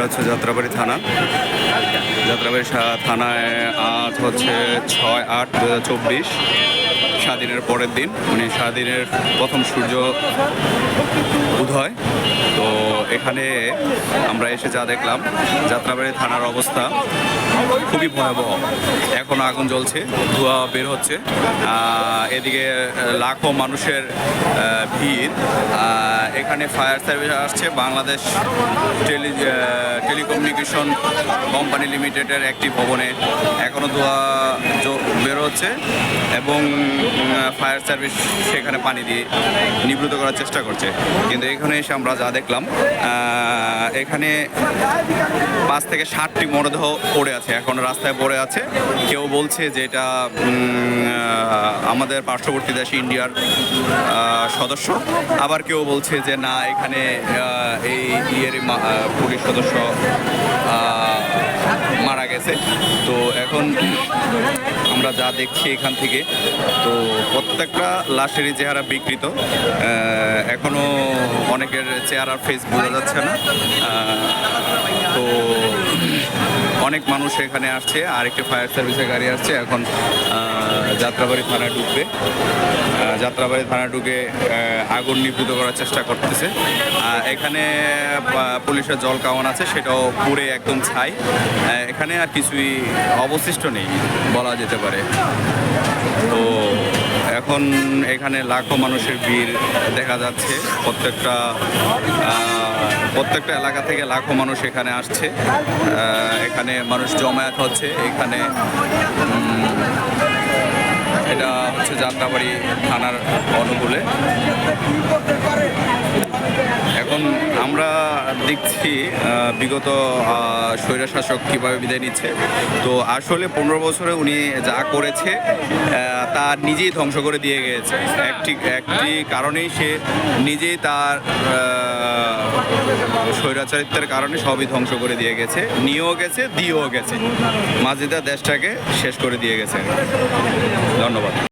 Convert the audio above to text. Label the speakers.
Speaker 1: এটা হচ্ছে যাত্রাবাড়ি থানা। যাত্রাবাড়ি থানায় আজ হচ্ছে ছয় আট দু হাজার চব্বিশ স্বাধীনের পরের দিন। মানে স্বাধীনের প্রথম সূর্য উদয়। তো এখানে আমরা এসে যা দেখলাম, যাত্রাবাড়ি থানার অবস্থা খুবই ভয়াবহ। এখনও আগুন জ্বলছে, ধোঁয়া বের হচ্ছে। এদিকে লাখো মানুষের ভিড়। এখানে ফায়ার সার্ভিস আসছে। বাংলাদেশ টেলি টেলিকমিউনিকেশন কোম্পানি লিমিটেডের একটি ভবনে এখনও ধোঁয়া বেরোচ্ছে বের এবং ফায়ার সার্ভিস সেখানে পানি দিয়ে নিবৃত করার চেষ্টা করছে। কিন্তু এখানে এসে আমরা যা দেখলাম এখানে পাঁচ থেকে ষাটটি মরদেহ পড়ে আছে, এখন রাস্তায় পড়ে আছে। কেউ বলছে যে এটা আমাদের পার্শ্ববর্তী দেশ ইন্ডিয়ার সদস্য। আবার কেউ বলছে যে না, এখানে এই ইয়ের পুলিশ সদস্য গেছে। তো এখন আমরা যা দেখছি এখান থেকে, তো প্রত্যেকটা লাশেরই চেহারা বিকৃত। এখনও এখনও অনেকের চেহারার ফেস বোঝা যাচ্ছে না। অনেক মানুষ এখানে আসছে, আর একটি ফায়ার সার্ভিসের গাড়ি আসছে। এখন যাত্রাবাড়ি থানা ঢুকবে। যাত্রাবাড়ি থানা ঢুকে আগুন নিবৃত করার চেষ্টা করতেছে। এখানে পুলিশের জল কামান আছে, সেটাও পুরে একদম ছাই। এখানে আর কিছুই অবশিষ্ট নেই, বলা যেতে পারে। তো এখন এখানে লাখো মানুষের ভিড় দেখা যাচ্ছে। প্রত্যেকটা প্রত্যেকটা এলাকা থেকে লাখো মানুষ এখানে আসছে। এখানে মানুষ জমায়েত হচ্ছে। এখানে এটা হচ্ছে যাত্রাবাড়ি থানার অনুকূলে। এখন আমরা দেখছি বিগত স্বৈরশাসক কীভাবে বিদায় নিচ্ছে। তো আসলে পনেরো বছরে উনি যা করেছে আহ, তা নিজেই ধ্বংস করে দিয়ে গিয়েছে একটি একটি কারণেই সে নিজেই তার স্বৈরাচারিত্বের কারণে সবই ধ্বংস করে দিয়ে গেছে। নিয়েও গেছে দিয়েও গেছে। মাঝিদা দেশটাকে শেষ করে দিয়ে গেছে। ধন্যবাদ।